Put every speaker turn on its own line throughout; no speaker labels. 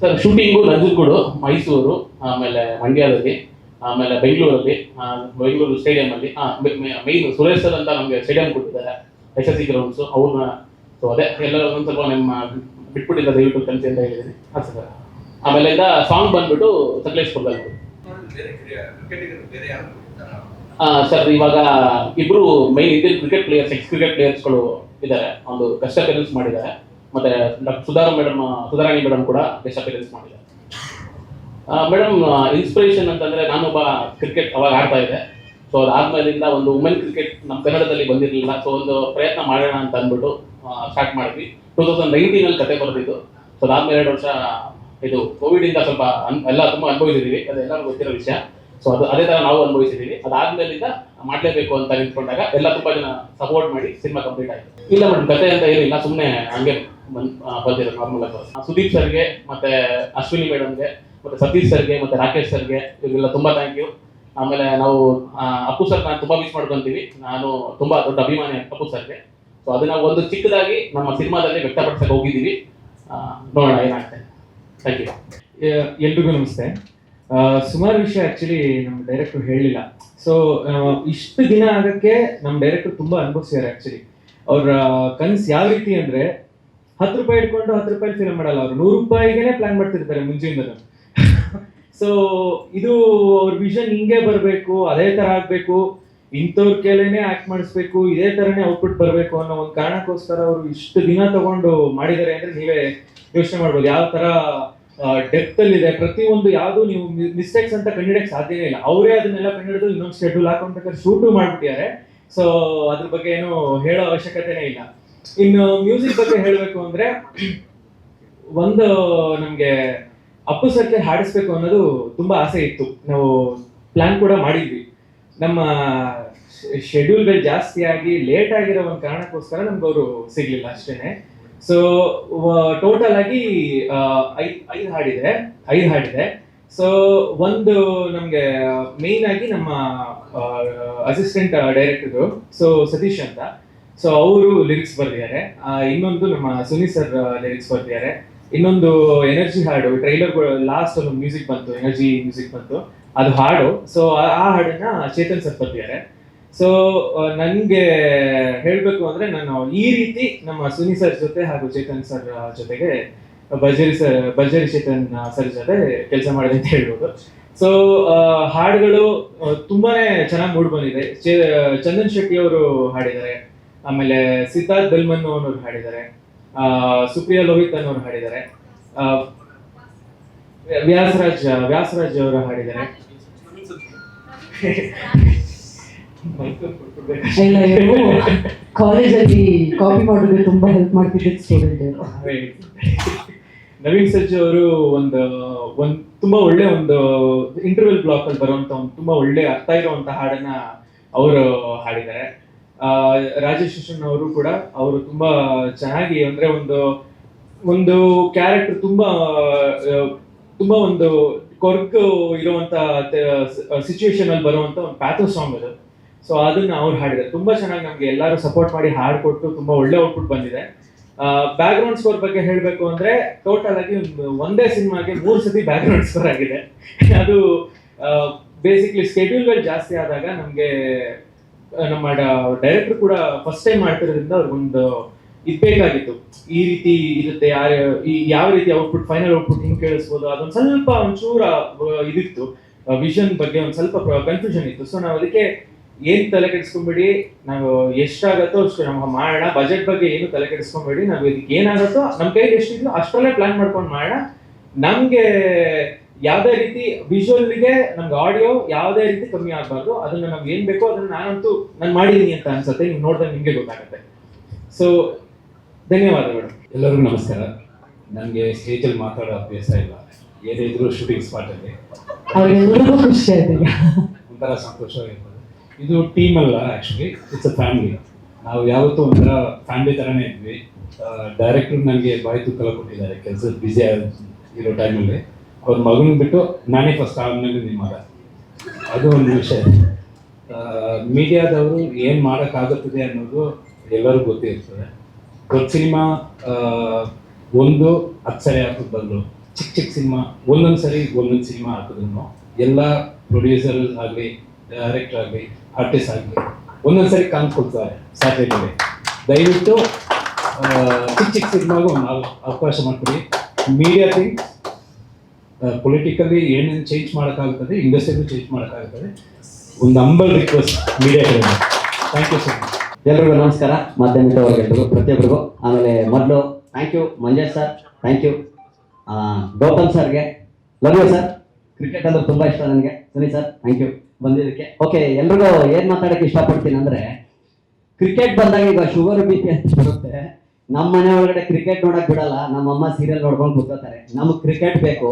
Sir shooting Nanjangud, Mysuru, ಆಮೇಲೆ ಮಂಡ್ಯದಲ್ಲಿ, ಆಮೇಲೆ ಬೆಂಗಳೂರಲ್ಲಿ ಬೆಂಗಳೂರು ಸ್ಟೇಡಿಯಂ ಅಲ್ಲಿ ಮೈನ್ ಸುರೇಶ್ ಸರ್ ಅಂತ ನಮಗೆ ಸ್ಟೇಡಿಯಂ ಕೊಟ್ಟಿದ್ದಾರೆ ಎಸ್ ಎಸ್ ಸಿ ಗ್ರೌಂಡ್ಸು ಅವ್ರನ್ನ ಸೊ ಅದೇ ಎಲ್ಲರೂ ಒಂದು ಸ್ವಲ್ಪ ನಿಮ್ಮ ಬಿಟ್ಬಿಟ್ಟಿಲ್ಲ ದಯವಿಟ್ಟು ಕಲಿಸಿ ಅಂತ ಹೇಳಿದ್ದೀನಿ. ಹಾಂ ಸರ್ ಆಮೇಲೆ ಸಾಂಗ್ ಬಂದ್ಬಿಟ್ಟು ಸಕಲೇಶ್ಪುರದಲ್ಲಿ ಸರ್ ಇವಾಗ ಇಬ್ರು ಮೈನ್ ಇದ್ದ ಕ್ರಿಕೆಟ್ ಪ್ಲೇಯರ್ಸ್ ಎಕ್ಸ್ ಕ್ರಿಕೆಟ್ ಪ್ಲೇಯರ್ಸ್ಗಳು ಇದ್ದಾರೆ. ಒಂದು ಕಷ್ಟ ಕೆಲಸ ಮಾಡಿದ್ದಾರೆ. ಮತ್ತೆ ಡಾಕ್ಟರ್ ಸುಧಾರ ಮೇಡಮ್, ಸುಧಾರಾಣಿ ಮೇಡಮ್ ಕೂಡ ಗೆಸ್ಟ್ ಅಪಿಯರೆನ್ಸ್ ಮಾಡಿದ್ದಾರೆ. ಮೇಡಮ್ ಇನ್ಸ್ಪಿರೇಷನ್ ಅಂತಂದ್ರೆ ನಾನೊಬ್ಬ ಕ್ರಿಕೆಟ್ ಅವಾಗ ಆಡ್ತಾ ಇದ್ದೆ. ಸೊ ಅದಾದ್ಮೇಲಿಂದ ಒಂದು ವುಮೆನ್ ಕ್ರಿಕೆಟ್ ನಮ್ಮ ಕನ್ನಡದಲ್ಲಿ ಬಂದಿರಲಿಲ್ಲ. ಸೊ ಒಂದು ಪ್ರಯತ್ನ ಮಾಡೋಣ ಅಂತ ಅಂದ್ಬಿಟ್ಟು ಸ್ಟಾರ್ಟ್ ಮಾಡಿದ್ವಿ. ಟೂ ತೌಸಂಡ್ ನೈನ್ಟೀನಲ್ಲಿ ಕತೆ ಬರೆದಿದ್ದು. ಸೊ ಅದಾದ್ಮೇಲೆ ಎರಡು ವರ್ಷ ಇದು ಕೋವಿಡ್ ಇಂದ ಸ್ವಲ್ಪ ಎಲ್ಲ ತುಂಬಾ ಅನುಭವಿಸಿದೀವಿ. ಅದೆಲ್ಲರೂ ಗೊತ್ತಿರೋ ವಿಷಯ. ಸೊ ಅದು ಅದೇ ತರ ನಾವು ಅನುಭವಿಸಿದೀವಿ. ಅದಾದ್ಮೇಲಿಂದ ಮಾಡ್ಲೇಬೇಕು ಅಂತ ನಿಂತ್ಕೊಂಡಾಗ ಎಲ್ಲ ತುಂಬಾ ಜನ ಸಪೋರ್ಟ್ ಮಾಡಿ ಸಿನಿಮಾ ಕಂಪ್ಲೀಟ್ ಆಯ್ತು. ಇಲ್ಲ ಮೇಡಮ್, ಕತೆ ಅಂತ ಏನಿಲ್ಲ ಸುಮ್ಮನೆ ಹಂಗೆ ಬಂದಿರೋ ನಾರ್ಮಲ್ ಆಗಿ ಸುದೀಪ್ ಸರ್ಗೆ, ಮತ್ತೆ ಅಶ್ವಿನಿ ಮೇಡಮ್ಗೆ, ಮತ್ತೆ ಸತೀಶ್ ಸರ್ಗೆ, ಮತ್ತೆ ರಾಕೇಶ್ ಸರ್ಗೆ, ಇವರಿಗೆಲ್ಲ ತುಂಬಾ ಥ್ಯಾಂಕ್ ಯು ಆಮೇಲೆ ನಾವು ಅಪ್ಪು ಸರ್ ನಾನು ತುಂಬಾ ಮಿಸ್ ಮಾಡ್ಕೊಂತೀವಿ ನಾನು ತುಂಬಾ ದೊಡ್ಡ ಅಭಿಮಾನಿ ಅಪ್ಪು ಸರ್ಗೆ. ಸೊ ಅದನ್ನ ಒಂದು ಚಿಕ್ಕದಾಗಿ ನಮ್ಮ ಸಿನಿಮಾದಲ್ಲಿ ವ್ಯಕ್ತಪಡಿಸಕ್ಕೆ ಹೋಗಿದ್ದೀವಿ. ನೋಡೋಣ ಏನಾಗ್ತದೆ ಥ್ಯಾಂಕ್ ಯು
ಎಲ್ರಿಗೂ ನಮಸ್ತೆ. ಸುಮಾರು ವಿಷಯ ಆಕ್ಚುಲಿ ನಮ್ಮ ಡೈರೆಕ್ಟರ್ ಹೇಳಿಲ್ಲ. ಸೊ ಇಷ್ಟು ದಿನ ಆಗಕ್ಕೆ ನಮ್ಮ ಡೈರೆಕ್ಟರ್ ತುಂಬಾ ಅನುಭವಿಸಿದ್ದಾರೆ ಆಕ್ಚುಲಿ ಅವ್ರ ಕನ್ಸ್ ಯಾವ ರೀತಿ ಅಂದ್ರೆ ಹತ್ತು ರೂಪಾಯಿ ಇಟ್ಕೊಂಡು ಹತ್ತು ರೂಪಾಯಿ ಫಿಲ್ಮ್ ಮಾಡಲ್ಲ ಅವರು. ನೂರು ರೂಪಾಯಿಗೆ ಪ್ಲಾನ್ ಮಾಡ್ತಿರ್ತಾರೆ ಮುಂಚೆಯಿಂದ ಸೊ ಇದು ಅವ್ರ ವಿಷನ್ ಹಿಂಗೆ ಬರಬೇಕು, ಅದೇ ತರ ಆಗ್ಬೇಕು, ಇಂಥವ್ರ ಕೇಲೇನೆ ಆಕ್ಟ್ ಮಾಡಿಸ್ಬೇಕು, ಇದೇ ತರನೇ ಔಟ್ಪುಟ್ ಬರಬೇಕು ಅನ್ನೋ ಒಂದು ಕಾರಣಕ್ಕೋಸ್ಕರ ಅವರು ಇಷ್ಟು ದಿನ ತಗೊಂಡು ಮಾಡಿದ್ದಾರೆ ಅಂದ್ರೆ ನೀವೇ ಯೋಚನೆ ಮಾಡ್ಬೋದು. ಯಾವ ತರ ಡೆಪ್ತ್ ಅಲ್ಲಿ ಇದೆ. ಪ್ರತಿಯೊಂದು ಯಾವುದು ನೀವು ಮಿಸ್ಟೇಕ್ಸ್ ಅಂತ ಕಂಡಿಡಕ್ ಸಾಧ್ಯನೇ ಇಲ್ಲ. ಅವರೇ ಅದನ್ನೆಲ್ಲ ಕಂಡಿಡಿದು ಇನ್ನೊಂದು ಶೆಡ್ಯೂಲ್ ಹಾಕೊಂಡ್ಬೇಕಾದ್ರೆ ಶೂಟು ಮಾಡ್ಬಿಟ್ಟಿದ್ದಾರೆ. ಸೊ ಅದ್ರ ಬಗ್ಗೆ ಏನು ಹೇಳೋ ಅವಶ್ಯಕತೆನೇ ಇಲ್ಲ. ಇನ್ನು ಮ್ಯೂಸಿಕ್ ಬಗ್ಗೆ ಹೇಳಬೇಕು ಅಂದ್ರೆ, ಒಂದು ನಮ್ಗೆ ಅಪ್ಪು ಸರ್ಗೆ ಹಾಡಿಸ್ಬೇಕು ಅನ್ನೋದು ತುಂಬಾ ಆಸೆ ಇತ್ತು. ನಾವು ಪ್ಲಾನ್ ಕೂಡ ಮಾಡಿದ್ವಿ. ನಮ್ಮ ಶೆಡ್ಯೂಲ್ಗಳು ಜಾಸ್ತಿ ಆಗಿ ಲೇಟ್ ಆಗಿರೋ ಒಂದು ಕಾರಣಕ್ಕೋಸ್ಕರ ನಮ್ಗೆ ಅವರು ಸಿಗ್ಲಿಲ್ಲ ಅಷ್ಟೇನೆ. ಸೊ ಟೋಟಲ್ ಆಗಿ ಐದು ಹಾಡಿದೆ ಐದು ಹಾಡಿದೆ. ಸೊ ಒಂದು ನಮ್ಗೆ ಮೇನ್ ಆಗಿ ನಮ್ಮ ಅಸಿಸ್ಟೆಂಟ್ ಡೈರೆಕ್ಟರ್ ಸೊ ಸತೀಶ್ ಅಂತ. ಸೊ ಅವರು ಲಿರಿಕ್ಸ್ ಬರ್ದಿದ್ದಾರೆ. ಇನ್ನೊಂದು ನಮ್ಮ ಸುನಿ ಸರ್ ಲಿರಿಕ್ಸ್ ಬರ್ದಿದ್ದಾರೆ. ಇನ್ನೊಂದು ಎನರ್ಜಿ ಹಾಡು ಟ್ರೈಲರ್ ಲಾಸ್ಟ್ ಒಂದು ಮ್ಯೂಸಿಕ್ ಬಂತು ಎನರ್ಜಿ ಮ್ಯೂಸಿಕ್ ಬಂತು. ಅದು ಹಾಡು. ಸೊ ಆ ಹಾಡನ್ನ ಚೇತನ್ ಸರ್ ಬರ್ದಿದ್ದಾರೆ. ಸೊ ನನ್ಗೆ ಹೇಳ್ಬೇಕು ಅಂದ್ರೆ ನಾನು ಈ ರೀತಿ ನಮ್ಮ ಸುನಿ ಸರ್ ಜೊತೆ ಹಾಗೂ ಚೇತನ್ ಸರ್ ಜೊತೆಗೆ ಭಜರಿ ಸರ್ ಭಜರಿ ಚೇತನ್ ಸರ್ ಜೊತೆ ಕೆಲಸ ಮಾಡಿದೆ ಅಂತ ಹೇಳ್ಬೋದು. ಸೊ ಹಾಡುಗಳು ತುಂಬಾನೇ ಚೆನ್ನಾಗಿ ಮೂಡ್ ಬಂದಿದೆ. ಚಂದನ್ ಶೆಟ್ಟಿ ಅವರು ಹಾಡಿದ್ದಾರೆ. ಆಮೇಲೆ ಸಿದ್ಧಾರ್ಥ್ ಬೆಲ್ಮನ್ ಅನ್ನೋರು ಹಾಡಿದ್ದಾರೆ. ಸುಪ್ರಿಯಾ ಲೋಹಿತ್ ಅನ್ನೋರು ಹಾಡಿದ್ದಾರೆ. ವ್ಯಾಸರಾಜ್ ವ್ಯಾಸರಾಜ್ ಅವರು ಹಾಡಿದ್ದಾರೆ.
ಕಾಲೇಜಲ್ಲಿ ಕಾಪಿ ಮಾಡೋದು ತುಂಬಾ ಹೆಲ್ಪ್ ಮಾಡ್ತಿದ್ದ ಸ್ಟೂಡೆಂಟ್
ನವೀನ್ ಸಜ್ಜು ಅವರು ಒಂದು ಒಂದ್ ತುಂಬಾ ಒಳ್ಳೆ ಒಂದು ಇಂಟರ್ವೆಲ್ ಬ್ಲಾಕ್ ಅಲ್ಲಿ ಬರುವಂತ ಒಂದು ತುಂಬಾ ಒಳ್ಳೆ ಅರ್ಥ ಇರುವಂತ ಹಾಡನ್ನ ಅವರು ಹಾಡಿದ್ದಾರೆ. ರಾಜೇಶ್ ಅವರು ಕೂಡ ಅವರು ತುಂಬಾ ಚೆನ್ನಾಗಿ ಅಂದ್ರೆ ಒಂದು ಒಂದು ಕ್ಯಾರೆಕ್ಟರ್ ತುಂಬಾ ತುಂಬಾ ಒಂದು ಕೊರ್ಕ್ ಇರುವಂತ ಸಿಚುವೇಶನ್ ಅಲ್ಲಿ ಬರುವಂತ ಒಂದು ಪ್ಯಾಥೋ ಸಾಂಗ್ ಅದು. ಸೊ ಅದನ್ನ ಅವ್ರು ಹಾಡಿದ್ದಾರೆ. ತುಂಬಾ ಚೆನ್ನಾಗಿ ನಮ್ಗೆ ಎಲ್ಲರೂ ಸಪೋರ್ಟ್ ಮಾಡಿ ಹಾಡ್ ಕೊಟ್ಟು ತುಂಬಾ ಒಳ್ಳೆ ಔಟ್ಪುಟ್ ಬಂದಿದೆ. ಬ್ಯಾಕ್ ಗ್ರೌಂಡ್ ಸ್ಕೋರ್ ಬಗ್ಗೆ ಹೇಳಬೇಕು ಅಂದ್ರೆ ಟೋಟಲ್ ಆಗಿ ಒಂದು ಒಂದೇ ಸಿನಿಮಾಗೆ ಮೂರು ಸತಿ ಬ್ಯಾಕ್ ಗ್ರೌಂಡ್ ಸ್ಕೋರ್ ಆಗಿದೆ. ಅದು ಬೇಸಿಕ್ಲಿ ಸ್ಕೆಡ್ಯೂಲ್ಗಳು ಜಾಸ್ತಿ ಆದಾಗ ನಮಗೆ ನಮ್ಮ ಡೈರೆಕ್ಟರ್ ಕೂಡ ಫಸ್ಟ್ ಟೈಮ್ ಮಾಡ್ತಿರೋದ್ರಿಂದ ಅವ್ರಿಗೊಂದು ಇದು ಬೇಕಾಗಿತ್ತು. ಈ ರೀತಿ ಇರುತ್ತೆ ಈ ಯಾವ ರೀತಿ ಔಟ್ಪುಟ್ ಫೈನಲ್ ಔಟ್ಪುಟ್ ಹಿಂಗೆ ಕೇಳಿಸ್ಬೋದು, ಅದೊಂದು ಸ್ವಲ್ಪ ಒಂಚೂರ ಇದಿತ್ತು. ವಿಷನ್ ಬಗ್ಗೆ ಒಂದು ಸ್ವಲ್ಪ ಕನ್ಫ್ಯೂಷನ್ ಇತ್ತು. ಸೊ ನಾವು ಅದಕ್ಕೆ ಏನ್ ತಲೆ ಕೆಡಿಸ್ಕೊಂಬೇಡಿ, ನಾವು ಎಷ್ಟಾಗತ್ತೋ ಅಷ್ಟು ನಮ್ಮ ಮಾಡೋಣ. ಬಜೆಟ್ ಬಗ್ಗೆ ಏನು ತಲೆ ಕೆಡಿಸ್ಕೊಂಬೇಡಿ. ನಾವು ಇದಕ್ಕೆ ಏನಾಗುತ್ತೋ ನಮ್ಮ ಕೈಗೆ ಎಷ್ಟಿದ್ರು ಅಷ್ಟರಲ್ಲೇ ಪ್ಲಾನ್ ಮಾಡ್ಕೊಂಡು ಮಾಡೋಣ. ನಮ್ಗೆ ಯಾವ್ದೇ ರೀತಿ ವಿಜುವಲ್ಗೆ ನಮ್ಗೆ ಆಡಿಯೋ ಯಾವುದೇ ರೀತಿ ಕಮ್ಮಿ ಆಗಬಾರ್ದು. ಅದನ್ನ ನಮ್ಗೆ ಏನ್ ಬೇಕೋ ಅದನ್ನ ನಾನಂತೂ ನಾನು ಮಾಡಿದೀನಿ ಅಂತ ಅನ್ಸುತ್ತೆ. ನೀವು ನೋಡಿದ್ರೆ ನಿಮಗೆ ಗೊತ್ತಾಗುತ್ತೆ. ಸೊ ಧನ್ಯವಾದಗಳು
ಎಲ್ಲರಿಗೂ ನಮಸ್ಕಾರ. ನನಗೆ ಸ್ಟೇಜಲ್ಲಿ ಮಾತಾಡೋ ಅಭ್ಯಾಸ ಇಲ್ಲ. ಏನೇ ಇದ್ರು ಶೂಟಿಂಗ್ ಸ್ಪಾಟಲ್ಲಿ
ಅವರೆಲ್ಲರಿಗೂ ಖುಷಿ ಆಯ್ತು
ಒಂಥರ ಸಂತೋಷವಾಗಿರ್ತದೆ. ಇದು ಟೀಮ್ ಅಲ್ಲ ಆ್ಯಕ್ಚುಲಿ ಇಟ್ಸ್ ಅ ಫ್ಯಾಮಿಲಿ ನಾವು ಯಾವತ್ತೂ ಒಂಥರ ಫ್ಯಾಮಿಲಿ ಥರನೇ ಇದ್ವಿ. ಡೈರೆಕ್ಟ್ರು ನನಗೆ ಬಾಯ್ತು ತುಕ್ಕಲ ಕೊಟ್ಟಿದ್ದಾರೆ. ಕೆಲಸ ಬ್ಯುಸಿ ಇರೋ ಟೈಮಲ್ಲಿ ಅವ್ರ ಮಗನ ಬಿಟ್ಟು ನಾನೇ ಫಸ್ಟ್ ಆದ್ಮೇಲೆ ನಿಮ್ಮ ಮಗ ಅದು ಒಂದು ವಿಷಯ. ಮೀಡಿಯಾದವರು ಏನು ಮಾಡೋಕ್ಕಾಗುತ್ತದೆ ಅನ್ನೋದು ಎಲ್ಲರಿಗೂ ಗೊತ್ತಿರ್ತದೆ. ಒಂದು ಸಿನಿಮಾ ಒಂದು ಹತ್ತು ಸರಿ ಹಾಕೋದು ಬಂದರು. ಚಿಕ್ಕ ಚಿಕ್ಕ ಸಿನಿಮಾ, ಒಂದೊಂದು ಸರಿ ಒಂದೊಂದು ಸಿನಿಮಾ ಹಾಕಿದ್ರು ಎಲ್ಲ ಪ್ರೊಡ್ಯೂಸರ್ ಆಗಲಿ ಡೈರೆಕ್ಟರ್ ಆಗಲಿ ಆರ್ಟಿಸ್ಟ್ ಆಗಲಿ, ಒಂದೊಂದು ಸರಿ ಕಾನ್ಸ್ ಕೊಡ್ತಾರೆ ಸಾಧ್ಯತೆ ದಯವಿಟ್ಟು ಚಿಕ್ಕ ಚಿಕ್ಕ ಸಿನಿಮಾಗೂ ಒಂದು ಅವಕಾಶ ಮಾಡ್ತೀವಿ ಮೀಡಿಯಾ ಥಿಂಗ್ ಪೊಲಿಟಿಕಲಿ ಏನೇನು ಚೇಂಜ್ ಮಾಡೋಕ್ಕಾಗುತ್ತದೆ ಇಂಡಸ್ಟ್ರಿಯಲ್ಲಿ ಚೇಂಜ್ ಮಾಡೋಕ್ಕಾಗುತ್ತದೆ ಒಂದು humble request media thank you sir much
ಎಲ್ರಿಗೂ ನಮಸ್ಕಾರ. ಮಾಧ್ಯಮಿಕವರೆಗೆಲ್ರಿಗೂ ಪ್ರತಿಯೊಬ್ಬರಿಗೂ. ಆಮೇಲೆ ಮೊದಲು thank you Manjesh sir thank you Gautham ಸರ್ಗೆ ಲವ್ ಸರ್ ಕ್ರಿಕೆಟ್ ಅಂದ್ರೆ ತುಂಬ ಇಷ್ಟ ನನಗೆ. ಸರಿ ಸರ್ ಥ್ಯಾಂಕ್ ಯು ಬಂದಿದ್ದಕ್ಕೆ. ಓಕೆ ಎಲ್ರಿಗೂ ಏನು ಮಾತಾಡೋಕ್ಕೆ ಇಷ್ಟಪಡ್ತೀನಿ ಅಂದರೆ ಕ್ರಿಕೆಟ್ ಬಂದಾಗ ಈಗ ಶುಗರ್ ಬಿ ಪಿ ಅಂತ ಬರುತ್ತೆ. ನಮ್ಮ ಮನೆ ಒಳಗಡೆ ಕ್ರಿಕೆಟ್ ನೋಡಕ್ ಬಿಡಲ್ಲ. ನಮ್ಮಮ್ಮ ಸೀರಿಯಲ್ ನೋಡ್ಕೊಂಡು ಕೂತ್ಕೋತಾರೆ. ನಮಗೆ ಕ್ರಿಕೆಟ್ ಬೇಕು.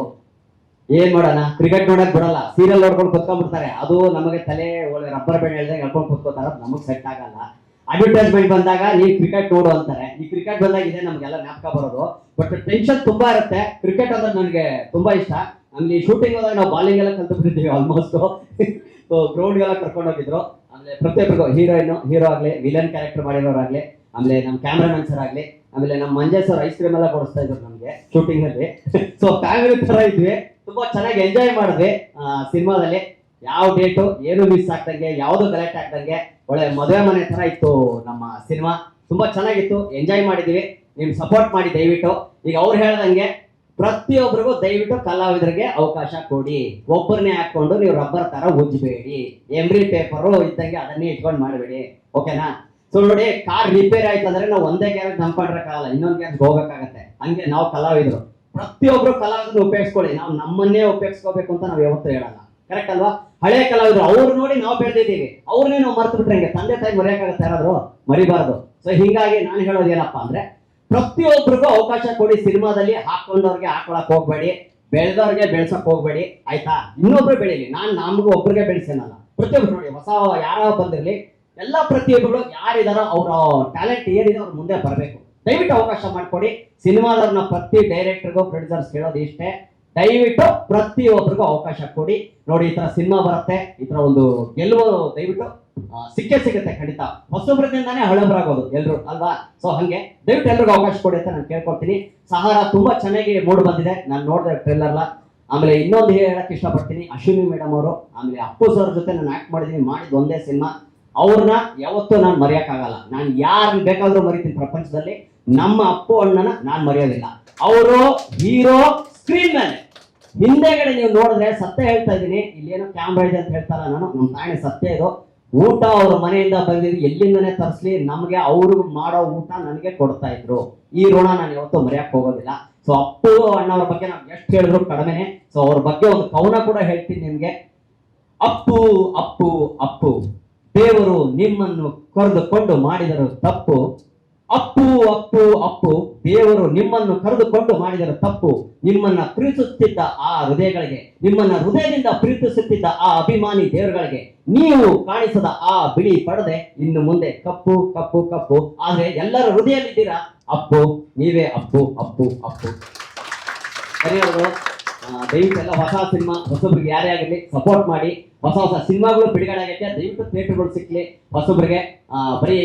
ಏನ್ ಮಾಡೋಣ? ಕ್ರಿಕೆಟ್ ನೋಡಕ್ ಬಿಡಲ್ಲ ಸೀರಿಯಲ್ ನೋಡ್ಕೊಂಡು ಕುತ್ಕೊಂಡ್ಬಿಡ್ತಾರೆ. ಅದು ನಮಗೆ ತಲೆ ಒಳ್ಳೆ ರಬ್ಬರ್ ಬ್ಯಾಂಡ್ ಹೇಳ್ದಂಗೆ ಹೇಳ್ಕೊಂಡು ಕುತ್ಕೋತಾರ. ನಮಗೆ ಸೆಟ್ ಆಗಲ್ಲ. ಅಡ್ವರ್ಟೈಸ್ಮೆಂಟ್ ಬಂದಾಗ ನೀವು ಕ್ರಿಕೆಟ್ ನೋಡು ಅಂತಾರೆ. ಈ ಕ್ರಿಕೆಟ್ ಬಂದಾಗ ಇದೆ ನಮ್ಗೆಲ್ಲ ಜ್ಞಾಪಕ ಬರೋದು. ಬಟ್ ಟೆನ್ಷನ್ ತುಂಬಾ ಇರುತ್ತೆ. ಕ್ರಿಕೆಟ್ ಅಂದ್ರೆ ನನಗೆ ತುಂಬಾ ಇಷ್ಟ. ನಮ್ಗೆ ಶೂಟಿಂಗ್ ಹೋದಾಗ ನಾವು ಬಾಲಿಂಗ್ ಎಲ್ಲ ಕಲ್ತು ಬಿಟ್ಟಿದ್ದೀವಿ ಆಲ್ಮೋಸ್ಟ್ ಗ್ರೌಂಡ್ಗೆಲ್ಲ ಕರ್ಕೊಂಡು ಹೋಗಿದ್ರು. ಆಮೇಲೆ ಪ್ರತಿಯೊಬ್ಬರಿಗೂ ಹೀರೋಯಿನ್ ಹೀರೋ ಆಗ್ಲಿ ವಿಲನ್ ಕ್ಯಾರೆಕ್ಟರ್ ಮಾಡಿರೋರಾಗ್ಲಿ ಆಮೇಲೆ ನಮ್ಮ ಕ್ಯಾಮ್ರಾಮನ್ ಸರ್ ಆಗ್ಲಿ, ಆಮೇಲೆ ನಮ್ಮ ಮಂಜೆ ಸರ್ ಐಸ್ ಕ್ರೀಮ್ ಎಲ್ಲ ಕೊಡಿಸ್ತಾ ಇದ್ರು ನಮಗೆ ಶೂಟಿಂಗ್ ಅಲ್ಲಿ. ಸೊ ಫ್ಯಾಮಿಲಿ ತರ ಇದ್ವಿ. ತುಂಬಾ ಚೆನ್ನಾಗಿ ಎಂಜಾಯ್ ಮಾಡಿದ್ವಿ ಸಿನಿಮಾದಲ್ಲಿ. ಯಾವ ಡೇಟು ಏನು ಮಿಸ್ ಆಗ್ದಂಗೆ, ಯಾವುದು ಕಲೆಕ್ಟ್ ಆಗ್ತಂಗೆ ಒಳ್ಳೆ ಮದುವೆ ಮನೆ ತರ ಇತ್ತು ನಮ್ಮ ಸಿನಿಮಾ. ತುಂಬಾ ಚೆನ್ನಾಗಿತ್ತು ಎಂಜಾಯ್ ಮಾಡಿದೀವಿ ನಿಮ್ ಸಪೋರ್ಟ್ ಮಾಡಿ ದಯವಿಟ್ಟು. ಈಗ ಅವ್ರು ಹೇಳ್ದಂಗೆ ಪ್ರತಿಯೊಬ್ಬರಿಗೂ ದಯವಿಟ್ಟು ಕಲಾವಿದರಿಗೆ ಅವಕಾಶ ಕೊಡಿ. ಒಬ್ಬರನ್ನೇ ಹಾಕೊಂಡು ನೀವು ರಬ್ಬರ್ ತರ ಉಜ್ಬೇಡಿ ಎಮ್ರಿ ಪೇಪರು ಇದ್ದಂಗೆ ಅದನ್ನೇ ಇಟ್ಕೊಂಡು ಮಾಡಬೇಡಿ. ಓಕೆನಾ ಸೊ ನೋಡಿ ಕಾರ್ ರಿಪೇರ್ ಆಯ್ತಂದ್ರೆ ನಾವು ಒಂದೇ ಗ್ಯಾರೇಜ್ ನಂಬ್ಕೊಂಡ್ರಕ್ಕಾಗಲ್ಲ ಇನ್ನೊಂದು ಗ್ಯಾರೇಜ್ ಹೋಗಕ್ಕಾಗತ್ತೆ ಹಂಗೆ ನಾವು ಕಲಾವಿದರು. ಪ್ರತಿಯೊಬ್ರು ಕಲಾವಿದ್ರು ಉಪಯೋಗಿಸ್ಕೊಳ್ಳಿ. ನಾವು ನಮ್ಮನ್ನೇ ಉಪಯೋಗಿಸ್ಕೋಬೇಕು ಅಂತ ನಾವು ಯಾವತ್ತೂ ಹೇಳಲ್ಲ. ಕರೆಕ್ಟ್ ಅಲ್ವಾ? ಹಳೆ ಕಲಾವಿದ್ರು, ಅವ್ರು ನೋಡಿ ನಾವು ಬೆಳೆದಿದ್ದೀವಿ ಅವ್ರನ್ನೇ ನಾವು ಮರ್ತು ಬಿಟ್ರೆ ಹೆಂಗೆ? ತಂದೆ ತಾಯಿ ಮರೆಯಕ್ಕಾಗುತ್ತೆ ಯಾರಾದ್ರು? ಮರಿಬಾರ್ದು. ಸೊ ಹಿಂಗಾಗಿ ನಾನು ಹೇಳೋದು ಏನಪ್ಪಾ ಅಂದ್ರೆ ಪ್ರತಿಯೊಬ್ಬರಿಗೂ ಅವಕಾಶ ಕೊಡಿ ಸಿನಿಮಾದಲ್ಲಿ ಹಾಕೊಂಡವ್ರಿಗೆ ಹಾಕೊಳಕ್ ಹೋಗ್ಬೇಡಿ. ಬೆಳೆದವ್ರಿಗೆ ಬೆಳ್ಸಕ್ ಹೋಗ್ಬೇಡಿ. ಆಯ್ತಾ? ಇನ್ನೊಬ್ರು ಬೆಳೀಲಿ. ನಾನು ನಮಗೂ ಒಬ್ರಿಗೆ ಬೆಳೆಸೇನಲ್ಲ. ಪ್ರತಿಯೊಬ್ರು ನೋಡಿ, ಹೊಸ ಯಾರ ಬಂದಿರಲಿ, ಎಲ್ಲ ಪ್ರತಿಯೊಬ್ಬರು ಯಾರಿದಾರೋ ಅವರ ಟ್ಯಾಲೆಂಟ್ ಏನಿದೆ ಅವ್ರ ಮುಂದೆ ಬರಬೇಕು. ದಯವಿಟ್ಟು ಅವಕಾಶ ಮಾಡಿಕೊಡಿ. ಸಿನಿಮಾದವ್ರನ್ನ ಪ್ರತಿ ಡೈರೆಕ್ಟರ್ಗೂ ಪ್ರೊಡ್ಯೂಸರ್ಸ್ ಕೇಳೋದು ಇಷ್ಟೇ. ದಯವಿಟ್ಟು ಪ್ರತಿಯೊಬ್ಬರಿಗೂ ಅವಕಾಶ ಕೊಡಿ. ನೋಡಿ, ಈ ತರ ಸಿನಿಮಾ ಬರುತ್ತೆ. ಈ ತರ ಒಂದು ಗೆಲುವು ದಯವಿಟ್ಟು ಸಿಕ್ಕೇ ಸಿಗುತ್ತೆ ಖಂಡಿತ. ಹೊಸಬ್ರದಿಂದಾನೇ ಹಳಬರಾಗೋದು ಎಲ್ರು, ಅಲ್ವಾ? ಸೊ ಹಂಗೆ. ದಯವಿಟ್ಟು ಎಲ್ರಿಗೂ ಅವಕಾಶ ಕೊಡಿ ಅಂತ ನಾನು ಕೇಳ್ಕೊಡ್ತೀನಿ ಸಹಾರ ತುಂಬಾ ಚೆನ್ನಾಗಿ ಮೂಡ್ ಬಂದಿದೆ. ನಾನು ನೋಡಿದೆ ಟ್ರೈಲರ್ಲ ಆಮೇಲೆ ಇನ್ನೊಂದು ಹೇಳಕ್ ಇಷ್ಟಪಡ್ತೀನಿ, ಅಶ್ವಿನಿ ಮೇಡಮ್ ಅವರು. ಆಮೇಲೆ ಅಪ್ಪು ಸರ್ ಜೊತೆ ನಾನು ಆಕ್ಟ್ ಮಾಡಿದ್ದೀನಿ ಮಾಡಿದ ಒಂದೇ ಸಿನಿಮಾ. ಅವ್ರನ್ನ ಯಾವತ್ತೂ ನಾನು ಮರೆಯಕ್ಕಾಗಲ್ಲ. ನಾನು ಯಾರು ಬೇಕಾದ್ರೂ ಮರಿತೀನಿ ಪ್ರಪಂಚದಲ್ಲಿ. ನಮ್ಮ ಅಪ್ಪು ಅಣ್ಣನ ನಾನು ಮರೆಯೋದಿಲ್ಲ. ಅವರು ಹೀರೋ ಸ್ಕ್ರೀನ್ ಮೇಲೆ ಹಿಂದೆಗಡೆ ನೀವು ನೋಡಿದ್ರೆ ಸತ್ಯ ಹೇಳ್ತಾ ಇದ್ದೀನಿ. ಇಲ್ಲೇನೋ ಕ್ಯಾಮ್ರಾ ಇದೆ ಅಂತ ಹೇಳ್ತಾರ ನಾನು? ನಮ್ಮ ತಾಯಿ ಸತ್ಯ ಇದು. ಊಟ ಅವ್ರ ಮನೆಯಿಂದ ಬಂದಿದ್ದು ಎಲ್ಲಿಂದನೇ ತರಿಸ್ಲಿ, ನಮಗೆ ಅವರು ಮಾಡೋ ಊಟ ನನಗೆ ಕೊಡ್ತಾ ಇದ್ರು. ಈ ಋಣ ನಾನು ಇವತ್ತು ಮರೆಯಕ್ಕೆ ಹೋಗೋದಿಲ್ಲ. ಸೊ ಅಪ್ಪು ಅಣ್ಣವ್ರ ಬಗ್ಗೆ ನಾವು ಎಷ್ಟು ಹೇಳಿದ್ರು ಕಡಿಮೆನೆ. ಸೊ ಅವ್ರ ಬಗ್ಗೆ ಒಂದು ಕವನ ಕೂಡ ಹೇಳ್ತೀನಿ ನಿಮಗೆ. ಅಪ್ಪು ಅಪ್ಪು ಅಪ್ಪು. ದೇವರು ನಿಮ್ಮನ್ನು ಕರೆದುಕೊಂಡು ಮಾಡಿದರು ತಪ್ಪು. ಅಪ್ಪು ಅಪ್ಪು ಅಪ್ಪು. ದೇವರು ನಿಮ್ಮನ್ನು ಕರೆದುಕೊಂಡು ಮಾಡಿದರೆ ತಪ್ಪು. ನಿಮ್ಮನ್ನ ಪ್ರೀತಿಸುತ್ತಿದ್ದ ಆ ಹೃದಯಗಳಿಗೆ, ನಿಮ್ಮನ್ನ ಹೃದಯದಿಂದ ಪ್ರೀತಿಸುತ್ತಿದ್ದ ಆ ಅಭಿಮಾನಿ ದೇವರುಗಳಿಗೆ ನೀವು ಕಾಣಿಸದ ಆ ಬಿಳಿ ಪಡದೆ ಇನ್ನು ಮುಂದೆ ಕಪ್ಪು ಕಪ್ಪು ಕಪ್ಪು. ಆದ್ರೆ ಎಲ್ಲರ ಹೃದಯದಲ್ಲಿದ್ದೀರಾ ಅಪ್ಪು. ನೀವೇ ಅಪ್ಪು ಅಪ್ಪು ಅಪ್ಪು. ದಯವಿಟ್ಟು ಎಲ್ಲ ಹೊಸ ಸಿನಿಮಾ, ಹೊಸೊಬ್ರಿಗೆ ಯಾರೇ ಆಗಿರಲಿ ಸಪೋರ್ಟ್ ಮಾಡಿ. ಹೊಸ ಹೊಸ ಸಿನಿಮಾಗಳು ಬಿಡುಗಡೆ ಆಗೈತೆ. ದಯವಿಟ್ಟು ಥಿಯೇಟರ್ಗಳು ಸಿಕ್ಲಿ. ಹೊಸೊಬ್ರಿಗೆ ಬರೀ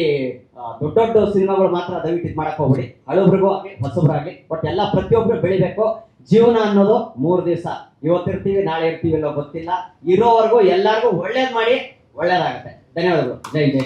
ದೊಡ್ಡ ದೊಡ್ಡ ಸಿನಿಮಾಗಳು ಮಾತ್ರ ದಯವಿಟ್ಟು ಇದು ಮಾಡಕ್ ಹೋಗ್ಬಿಡಿ. ಹಳೊಬ್ರಿಗೂ ಆಗಲಿ ಹೊಸೊಬ್ರಾಗಲಿ ಬಟ್ ಎಲ್ಲ ಪ್ರತಿಯೊಬ್ರು ಬೆಳಿಬೇಕು. ಜೀವನ ಅನ್ನೋದು ಮೂರು ದಿವಸ. ಇವತ್ತಿರ್ತೀವಿ ನಾಳೆ ಇರ್ತೀವಿ ಅನ್ನೋ ಗೊತ್ತಿಲ್ಲ. ಇರೋವರೆಗೂ ಎಲ್ಲರಿಗೂ ಒಳ್ಳೇದು ಮಾಡಿ, ಒಳ್ಳೇದಾಗುತ್ತೆ. ಧನ್ಯವಾದಗಳು. ಜೈ ಜೈ